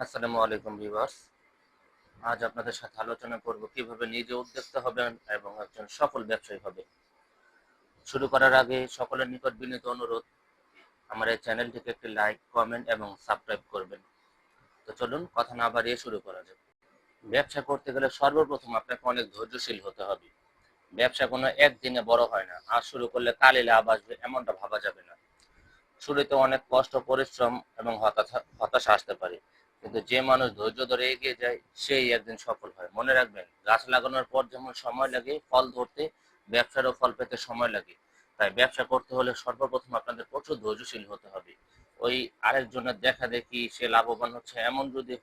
আসসালামু আলাইকুম ভিউয়ার্স। আজ আপনাদের সাথে আলোচনা করব কীভাবে নিজে উদ্যোক্তা হবেন এবং একজন সফল ব্যবসায়ী হবে শুরু করার আগে সকলের নিকট বিনীত অনুরোধ, আমার এই চ্যানেলটিকে একটি লাইক, কমেন্ট এবং সাবস্ক্রাইব করবেন। তো চলুন কথা না বাড়িয়ে শুরু করা যাক। ব্যবসা করতে গেলে সর্বপ্রথম আপনাকে অনেক ধৈর্যশীল হতে হবে। ব্যবসা কোনো একদিনে বড় হয় না। আর শুরু করলে কালে লাভ আসবে এমনটা ভাবা যাবে না। শুরুতে অনেক কষ্ট, পরিশ্রম এবং হতাশা হতাশা আসতে পারে। কিন্তু যে মানুষ ধৈর্য ধরে এগিয়ে যায়, সেই একদিন সফল হয়। মনে রাখবেন, গাছ লাগানোর পর যেমন সময় লাগে, ফল ধরতে ব্যবসারও ফল পেতে সময় লাগে। তাই ব্যবসা করতে হলে সর্বপ্রথম আপনাদের প্রচুর ধৈর্যশীল হতে হবে। ওই আরেকজনের দেখা দেখি, সে লাভবান হচ্ছে এমন যদি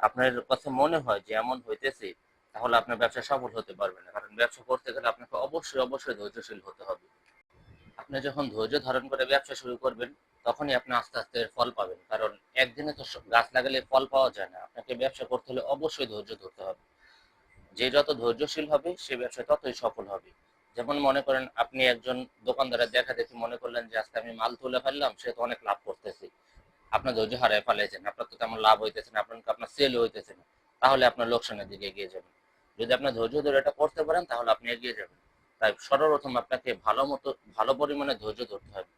আপনার কাছে মনে হয় যে এমন হইতেছে, তাহলে আপনার ব্যবসা সফল হতে পারবে না। কারণ ব্যবসা করতে গেলে আপনাকে অবশ্যই অবশ্যই ধৈর্যশীল হতে হবে। আপনি যখন ধৈর্য ধারণ করে ব্যবসা শুরু করবেন তখনই আপনি আস্তে আস্তে ফল পাবেন। কারণ একদিনে তো গাছ লাগালে ফল পাওয়া যায় না। আপনাকে ব্যবসা করতে হলে অবশ্যই ধৈর্য ধরতে হবে। যে যত ধৈর্যশীল হবে, সে ব্যবসা ততই সফল হবে। যেমন মনে করেন, আপনি একজন দোকানদারের দেখা দেখি মনে করলেন যে, আজকে আমি মাল তুলে ফেললাম, সে তো অনেক লাভ করতেছি। আপনার ধৈর্য হারায় ফেলাইছেন, আপনার তো তেমন লাভ হইতেছে না, আপনার আপনার সেল হইতেছে না। তাহলে আপনার লোকসানের দিকে এগিয়ে যাবেন। যদি আপনার ধৈর্য ধরে এটা করতে পারেন, তাহলে আপনি এগিয়ে যাবেন। তাই সর্বপ্রথম আপনাকে ভালো মতো, ভালো পরিমাণে ধৈর্য ধরতে হবে।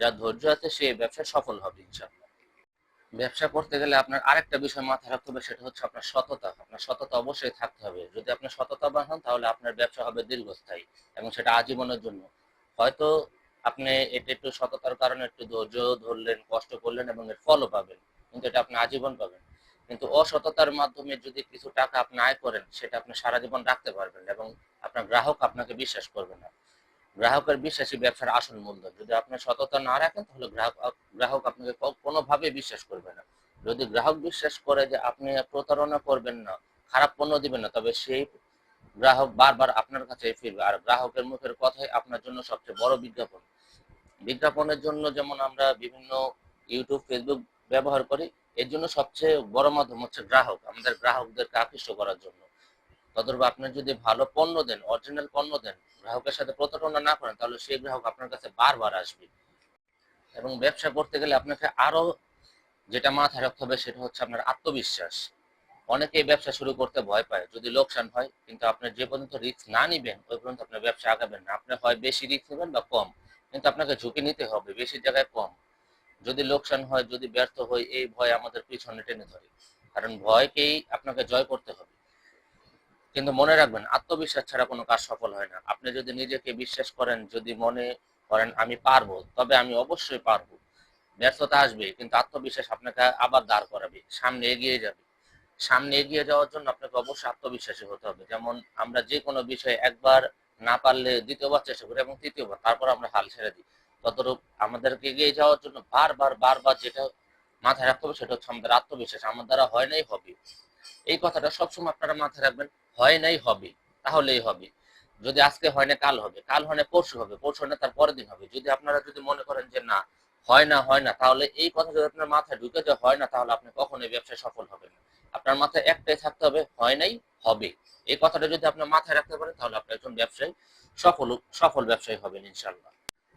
যার ধৈর্য আছে সে ব্যবসায় সফল হবে, ইনশাআল্লাহ। ব্যবসা করতে গেলে আপনার আরেকটা বিষয় মাথায় রাখতে হবে, সেটা হচ্ছে আপনার সততা। আপনার সততা অবশ্যই থাকতে হবে। যদি আপনি সততাবান হন, তাহলে আপনার ব্যবসা হবে দীর্ঘস্থায়ী এবং সেটা আজীবনের জন্য। হয়তো আপনি এটা একটু সততার কারণে একটু ধৈর্য ধরলেন, কষ্ট করলেন এবং এর ফলও পাবেন, কিন্তু এটা আপনি আজীবন পাবেন। কিন্তু অসততার মাধ্যমে যদি কিছু টাকা আপনি আয় করেন, সেটা আপনি সারা জীবন রাখতে পারবেন এবং আপনার গ্রাহক আপনাকে বিশ্বাস করবে না। গ্রাহকের বিশ্বাসী ব্যবসার আসল মূলধন যদি আপনি সততা না রাখেন, তাহলে গ্রাহক গ্রাহক আপনাকে কোনোভাবে বিশ্বাস করবে না। যদি গ্রাহক বিশ্বাস করে যে আপনি প্রতারণা করবেন না, খারাপ পণ্য দিবেন না, তবে সেই গ্রাহক বারবার আপনার কাছে ফিরবে। আর গ্রাহকের মুখের কথাই আপনার জন্য সবচেয়ে বড় বিজ্ঞাপন। বিজ্ঞাপনের জন্য যেমন আমরা বিভিন্ন ইউটিউব, ফেসবুক ব্যবহার করি, এর জন্য সবচেয়ে বড় মাধ্যম হচ্ছে গ্রাহক, আমাদের গ্রাহকদেরকে আকৃষ্ট করার জন্য। তদরূপ আপনি যদি ভালো পণ্য দেন অরিজিনাল পণ্য দেন, গ্রাহকের সাথে প্রতারণা না করেন, তাহলে সেই গ্রাহক আপনার কাছে বারবার আসবে। এবং ব্যবসা করতে গেলে আপনাকে আরও যেটা মাথায় রাখতে হবে, সেটা হচ্ছে আপনার আত্মবিশ্বাস। অনেকেই ব্যবসা শুরু করতে ভয় পায়, যদি লোকসান হয়, কিন্তু আপনি যে পর্যন্ত রিস্ক না নিবেন, ওই পর্যন্ত আপনার ব্যবসা আগাবেন না। আপনি হয় বেশি রিস্ক নেবেন বা কম, কিন্তু আপনাকে ঝুঁকি নিতে হবে, বেশি জায়গায় কম। যদি লোকসান হয়, যদি ব্যর্থ হয় এই ভয় আমাদের পিছনে টেনে ধরে। কারণ ভয়কেই আপনাকে জয় করতে হবে। কিন্তু মনে রাখবেন, আত্মবিশ্বাস ছাড়া কোনো কাজ সফল হয় না। আপনি যদি নিজেকে বিশ্বাস করেন, যদি মনে করেন আমি পারব, তবে আমি অবশ্যই পারব। ব্যর্থতা আসবে, কিন্তু আত্মবিশ্বাস আপনাকে আবার দাঁড় করাবে, সামনে এগিয়ে যাবে। সামনে এগিয়ে যাওয়ার জন্য আপনাকে অবশ্যই আত্মবিশ্বাসী হতে হবে। যেমন আমরা যে কোনো বিষয়ে একবার না পারলে দ্বিতীয়বার চেষ্টা করি এবং তৃতীয়বার, তারপর আমরা হাল ছেড়ে দিই। ততরূপ আমাদেরকে এগিয়ে যাওয়ার জন্য বারবার বারবার যেটা মাথায় রাখতে হবে সেটা হচ্ছে আমাদের আত্মবিশ্বাস। আমার দ্বারা হয় নাই, হবে। এই কথাটা সবসময় আপনারা মাথায় রাখবেন, হয় নাই হবে, তাহলেই হবে। যদি আজকে হয় না কাল হবে। কাল হয় না পরশু হবে। পরশু হয় না তার পরের দিন হবে। যদি আপনারা যদি মনে করেন যে না, হয় না হয় না, তাহলে এই কথা যদি আপনার মাথায় ঢুকে যে হয় না, তাহলে আপনি কখনোই ব্যবসায় সফল হবেন না। আপনার মাথায় একটাই থাকতে হবে, হয় নাই, হবে। এই কথাটা যদি আপনার মাথায় রাখতে পারেন, তাহলে আপনি একজন ব্যবসায়ী, সফল সফল ব্যবসায়ী হবেন ইনশাল্লাহ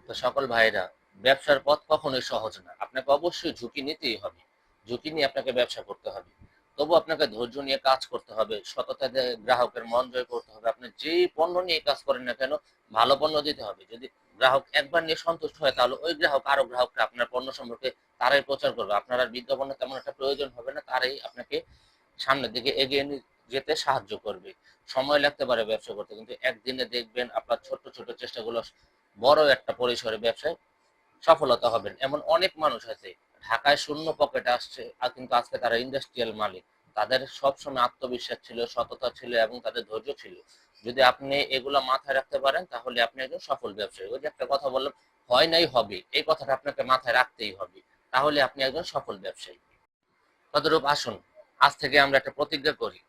তো সকল ভাইরা ব্যবসার পথ কখনোই সহজ না। আপনাকে অবশ্যই ঝুঁকি নিতেই হবে। ঝুঁকি নিয়ে আপনাকে ব্যবসা করতে হবে। তবু আপনাকে ধৈর্য নিয়ে কাজ করতে হবে, সততা গ্রাহকের মন জয় করতে হবে। আপনি যে পণ্য নিয়ে কাজ করেন না কেন, ভালো পণ্য দিতে হবে। যদি গ্রাহক একবার নিয়ে সন্তুষ্ট হয়, তাহলে ওই গ্রাহক, আরও গ্রাহককে আপনার পণ্য সম্পর্কে তারাই প্রচার করবে। আপনার আর বিজ্ঞাপনের তেমন একটা প্রয়োজন হবে না, তারাই আপনাকে সামনের দিকে এগিয়ে যেতে সাহায্য করবে। সময় লাগতে পারে ব্যবসা করতে, কিন্তু একদিনে দেখবেন আপনার ছোট ছোট চেষ্টাগুলো বড় একটা পরিসরে ব্যবসায় সফলতা হবেন। এমন অনেক মানুষ আছে ঢাকায় শূন্য পকেটে আসছে, আর কিন্তু আজকে তারা ইন্ডাস্ট্রিয়াল মালিক। তাদের সবসময় আত্মবিশ্বাস ছিল, সততা ছিল এবং তাদের ধৈর্য ছিল। যদি আপনি এগুলো মাথায় রাখতে পারেন, তাহলে আপনি একজন সফল ব্যবসায়ী। ওই যে একটা কথা বললাম, হয় নাই হবে এই কথাটা আপনাকে মাথায় রাখতেই হবে। তাহলে আপনি একজন সফল ব্যবসায়ী। তদরূপ আসুন, আজ থেকে আমরা একটা প্রতিজ্ঞা করি।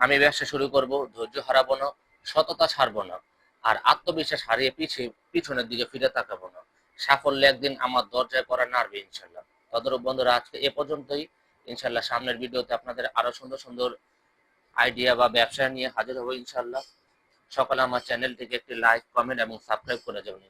আমি ব্যবসা শুরু করব, ধৈর্য হারাবো না, সততা ছাড়বো না, আর আত্মবিশ্বাস হারিয়ে পিছিয়ে পিছনের দিকে ফিরে তাকাবো না। সাফল্য একদিন আমার দরজায় করা নাড়বে ইনশাল্লাহ। তদরূপ বন্ধুরা, আজকে এ পর্যন্তই। ইনশাল্লাহ সামনের ভিডিওতে আপনাদের আরও সুন্দর সুন্দর আইডিয়া বা ব্যবসা নিয়ে হাজির হব ইনশাল্লাহ। সকালে আমার চ্যানেলটিকে একটি লাইক কমেন্ট এবং সাবস্ক্রাইব করে যাবেন